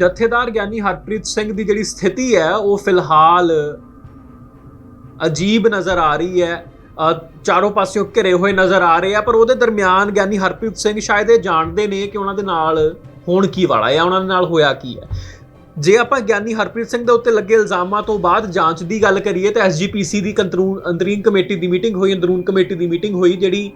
ਜਥੇਦਾਰ ਗਿਆਨੀ ਹਰਪ੍ਰੀਤ ਸਿੰਘ ਦੀ ਜਿਹੜੀ ਸਥਿਤੀ ਹੈ, ਉਹ ਫਿਲਹਾਲ ਅਜੀਬ ਨਜ਼ਰ ਆ ਰਹੀ ਹੈ। ਚਾਰੋਂ ਪਾਸਿਓਂ ਘਿਰੇ ਹੋਏ ਨਜ਼ਰ ਆ ਰਹੇ ਆ, ਪਰ ਉਹਦੇ ਦਰਮਿਆਨ ਗਿਆਨੀ ਹਰਪ੍ਰੀਤ ਸਿੰਘ ਸ਼ਾਇਦ ਇਹ ਜਾਣਦੇ ਨੇ ਕਿ ਉਹਨਾਂ ਦੇ ਨਾਲ ਹੋਣ ਕੀ ਵਾਲਾ ਹੈ, ਉਹਨਾਂ ਦੇ ਨਾਲ ਹੋਇਆ ਕੀ ਹੈ। ਜੇ ਆਪਾਂ ਗਿਆਨੀ ਹਰਪ੍ਰੀਤ ਸਿੰਘ ਦੇ ਉੱਤੇ ਲੱਗੇ ਇਲਜ਼ਾਮਾਂ ਤੋਂ ਬਾਅਦ ਜਾਂਚ ਦੀ ਗੱਲ ਕਰੀਏ ਤਾਂ ਐਸਜੀਪੀਸੀ ਦੀ ਅੰਦਰੂਨ ਅੰਤਰੀਮ ਕਮੇਟੀ ਦੀ ਮੀਟਿੰਗ ਹੋਈ, ਅੰਦਰੂਨ ਕਮੇਟੀ ਦੀ ਮੀਟਿੰਗ ਹੋਈ, ਜਿਹੜੀ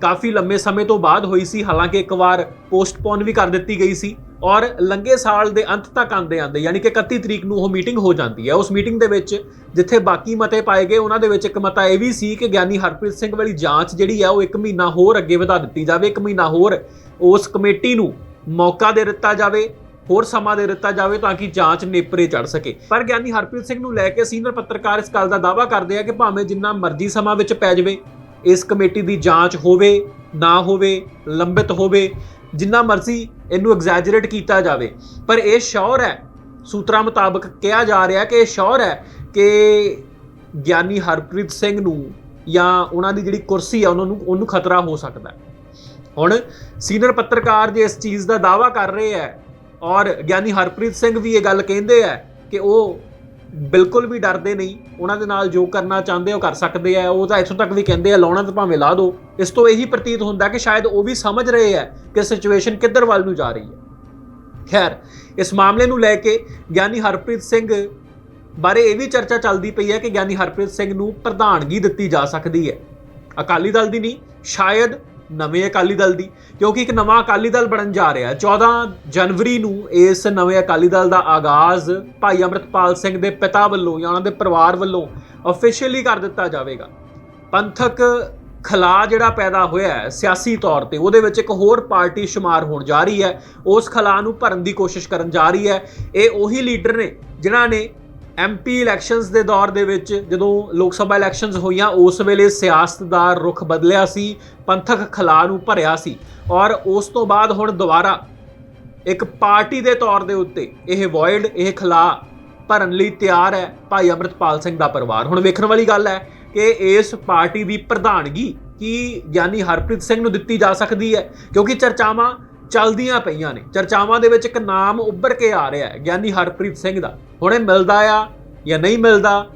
ਕਾਫੀ ਲੰਮੇ ਸਮੇਂ ਤੋਂ ਬਾਅਦ ਹੋਈ ਸੀ। ਹਾਲਾਂਕਿ ਇੱਕ ਵਾਰ ਪੋਸਟਪੋਨ ਵੀ ਕਰ ਦਿੱਤੀ ਗਈ ਸੀ। ਔਰ ਲੰਗੇ ਸਾਲ ਦੇ ਅੰਤ ਤੱਕ ਆਂਦੇ ਆਂਦੇ ਯਾਨੀ ਕਿ 31 ਤਰੀਕ ਨੂੰ ਉਹ ਮੀਟਿੰਗ ਹੋ ਜਾਂਦੀ ਹੈ। ਉਸ ਮੀਟਿੰਗ ਦੇ ਵਿੱਚ ਜਿੱਥੇ ਬਾਕੀ ਮਤੇ ਪਾਏ ਗਏ, ਉਹਨਾਂ ਦੇ ਵਿੱਚ ਇੱਕ ਮਤਾ ਇਹ ਵੀ ਸੀ ਕਿ ਗਿਆਨੀ ਹਰਪ੍ਰੀਤ ਸਿੰਘ ਵਾਲੀ ਜਾਂਚ ਜਿਹੜੀ ਹੈ ਉਹ ਇੱਕ ਮਹੀਨਾ ਹੋਰ ਅੱਗੇ ਵਧਾ ਦਿੱਤੀ ਜਾਵੇ, ਇੱਕ ਮਹੀਨਾ ਹੋਰ ਉਸ ਕਮੇਟੀ ਨੂੰ ਮੌਕਾ ਦੇ ਦਿੱਤਾ ਜਾਵੇ, ਹੋਰ ਸਮਾਂ ਦੇ ਦਿੱਤਾ ਜਾਵੇ ਤਾਂ ਕਿ ਜਾਂਚ ਨੇਪਰੇ ਚੜ ਸਕੇ। ਪਰ ਗਿਆਨੀ ਹਰਪ੍ਰੀਤ ਸਿੰਘ ਨੂੰ ਲੈ ਕੇ ਸੀਨੀਅਰ ਪੱਤਰਕਾਰ ਇਸ ਗੱਲ ਦਾ ਦਾਅਵਾ ਕਰਦੇ ਆ ਕਿ ਭਾਵੇਂ ਜਿੰਨਾ ਮਰਜ਼ੀ ਸਮਾਂ ਵਿੱਚ ਪੈ ਜਾਵੇ, ਇਸ ਕਮੇਟੀ ਦੀ ਜਾਂਚ ਹੋਵੇ, ਨਾ ਹੋਵੇ, ਲੰਬਿਤ ਹੋਵੇ ਜਿੰਨਾ ਮਰਜ਼ੀ ਇਹਨੂੰ ਐਗਜ਼ੈਜਰੇਟ ਕੀਤਾ ਜਾਵੇ। ਪਰ ਇਹ ਸ਼ੋਰ ਹੈ। ਸੂਤਰਾਂ ਮੁਤਾਬਕ ਕਿਹਾ ਜਾ ਰਿਹਾ ਕਿ ਇਹ ਸ਼ੋਰ ਹੈ ਕਿ ਗਿਆਨੀ ਹਰਪ੍ਰੀਤ ਸਿੰਘ ਨੂੰ ਜਾਂ ਉਹਨਾਂ ਦੀ ਜਿਹੜੀ ਕੁਰਸੀ ਹੈ ਉਹਨਾਂ ਨੂੰ, ਉਹਨੂੰ ਖਤਰਾ ਹੋ ਸਕਦਾ ਹੈ। ਹੁਣ ਸੀਨੀਅਰ ਪੱਤਰਕਾਰ ਜੇ ਇਸ ਚੀਜ਼ ਦਾ ਦਾਅਵਾ ਕਰ ਰਹੇ ਹੈ ਔਰ ਗਿਆਨੀ ਹਰਪ੍ਰੀਤ ਸਿੰਘ ਵੀ ਇਹ ਗੱਲ ਕਹਿੰਦੇ ਆ ਕਿ ਉਹ ਬਿਲਕੁਲ ਵੀ ਡਰਦੇ ਨਹੀਂ। ਉਹਨਾਂ ਦੇ ਨਾਲ ਜੋ ਕਰਨਾ ਚਾਹੁੰਦੇ ਉਹ ਕਰ ਸਕਦੇ ਆ। ਉਹ ਤਾਂ ਇੱਥੋਂ ਤੱਕ ਵੀ ਕਹਿੰਦੇ ਆ, ਲਾਉਣਾ ਤਾਂ ਭਾਵੇਂ ਲਾ ਦਿਓ ਇਸ ਤੋਂ ਇਹੀ ਪ੍ਰਤੀਤ ਹੁੰਦਾ ਕਿ ਸ਼ਾਇਦ ਉਹ ਵੀ ਸਮਝ ਰਹੇ ਆ ਕਿ ਸਿਚੁਏਸ਼ਨ ਕਿੱਧਰ ਵੱਲ ਨੂੰ ਜਾ ਰਹੀ ਹੈ। ਖੈਰ, ਇਸ ਮਾਮਲੇ ਨੂੰ ਲੈ ਕੇ ਗਿਆਨੀ ਹਰਪ੍ਰੀਤ ਸਿੰਘ ਬਾਰੇ ਇਹ ਵੀ ਚਰਚਾ ਚੱਲਦੀ ਪਈ ਹੈ ਕਿ ਗਿਆਨੀ ਹਰਪ੍ਰੀਤ ਸਿੰਘ ਨੂੰ ਪ੍ਰਧਾਨਗੀ ਦਿੱਤੀ ਜਾ ਸਕਦੀ ਹੈ। ਅਕਾਲੀ ਦਲ ਦੀ ਨਹੀਂ, ਸ਼ਾਇਦ ਨਵੇਂ ਅਕਾਲੀ ਦਲ ਦੀ, ਕਿਉਂਕਿ ਇੱਕ ਨਵਾਂ ਅਕਾਲੀ ਦਲ ਬਣਨ ਜਾ ਰਿਹਾ। ਹੈ 14 ਜਨਵਰੀ ਨੂੰ ਇਸ ਨਵੇਂ ਅਕਾਲੀ ਦਲ ਦਾ ਆਗਾਜ਼ ਭਾਈ ਅਮਰਤਪਾਲ ਸਿੰਘ ਦੇ ਪਿਤਾ ਵੱਲੋਂ ਜਾਂ ਉਹਨਾਂ ਦੇ ਪਰਿਵਾਰ ਵੱਲੋਂ ਅਫੀਸ਼ੀਅਲੀ ਕਰ ਦਿੱਤਾ ਜਾਵੇਗਾ। ਪੰਥਕ ਖਲਾ ਜਿਹੜਾ ਪੈਦਾ ਹੋਇਆ ਹੈ ਸਿਆਸੀ ਤੌਰ ਤੇ, ਉਹਦੇ ਵਿੱਚ ਇੱਕ ਹੋਰ ਪਾਰਟੀ ਸ਼ੁਮਾਰ ਹੋਣ ਜਾ ਰਹੀ ਹੈ। ਉਸ ਖਲਾ ਨੂੰ ਭਰਨ ਦੀ ਕੋਸ਼ਿਸ਼ ਕਰਨ ਜਾ ਰਹੀ ਹੈ। ਇਹ ਉਹੀ ਲੀਡਰ ਨੇ ਜਿਨ੍ਹਾਂ ਨੇ ਐਮਪੀ ਇਲੈਕਸ਼ਨਸ ਦੇ ਦੌਰ ਦੇ ਵਿੱਚ ਜਦੋਂ ਲੋਕ ਸਭਾ ਇਲੈਕਸ਼ਨਸ ਹੋਈਆਂ, ਉਸ ਵੇਲੇ ਸਿਆਸਤ ਦਾ ਰੁਖ ਬਦਲਿਆ ਸੀ, ਪੰਥਕ ਖਲਾ ਨੂੰ ਭਰਿਆ ਸੀ ਔਰ ਉਸ ਤੋਂ ਬਾਅਦ ਹੁਣ ਦੁਬਾਰਾ ਇੱਕ ਪਾਰਟੀ ਦੇ ਤੌਰ ਦੇ ਉੱਤੇ ਇਹ ਵੋਇਡ ਇਹ ਖਲਾ ਭਰਨ ਲਈ ਤਿਆਰ ਹੈ ਭਾਈ ਅਮਰਤਪਾਲ ਸਿੰਘ ਦਾ ਪਰਿਵਾਰ। ਹੁਣ ਵੇਖਣ ਵਾਲੀ ਗੱਲ ਹੈ ਕਿ ਇਸ ਪਾਰਟੀ ਦੀ ਪ੍ਰਧਾਨਗੀ ਕੀ ਗਿਆਨੀ ਹਰਪ੍ਰੀਤ ਸਿੰਘ ਨੂੰ ਦਿੱਤੀ ਜਾ ਸਕਦੀ ਹੈ? ਕਿਉਂਕਿ ਚਰਚਾਵਾਂ ਚੱਲਦੀਆਂ ਪਈਆਂ ਨੇ। ਚਰਚਾਵਾਂ ਦੇ ਵਿੱਚ ਇੱਕ ਨਾਮ ਉੱਭਰ ਕੇ ਆ ਰਿਹਾ ਹੈ, ਗਿਆਨੀ ਹਰਪ੍ਰੀਤ ਸਿੰਘ ਦਾ। ਹੁਣੇ ਮਿਲਦਾ ਆ ਜਾਂ ਨਹੀਂ ਮਿਲਦਾ?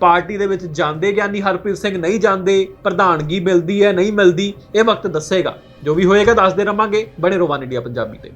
ਪਾਰਟੀ ਦੇ ਵਿੱਚ ਜਾਂਦੇ ਗਿਆਨੀ ਹਰਪ੍ਰੀਤ ਸਿੰਘ, ਨਹੀਂ ਜਾਂਦੇ, ਪ੍ਰਧਾਨਗੀ ਮਿਲਦੀ ਹੈ, ਨਹੀਂ ਮਿਲਦੀ, ਇਹ ਵਕਤ ਦੱਸੇਗਾ। ਜੋ ਵੀ ਹੋਏਗਾ, ਦੱਸਦੇ ਰਵਾਂਗੇ। ਬਣੇ ਰੋਵਾਨ ਇੰਡੀਆ ਪੰਜਾਬੀ ਤੇ।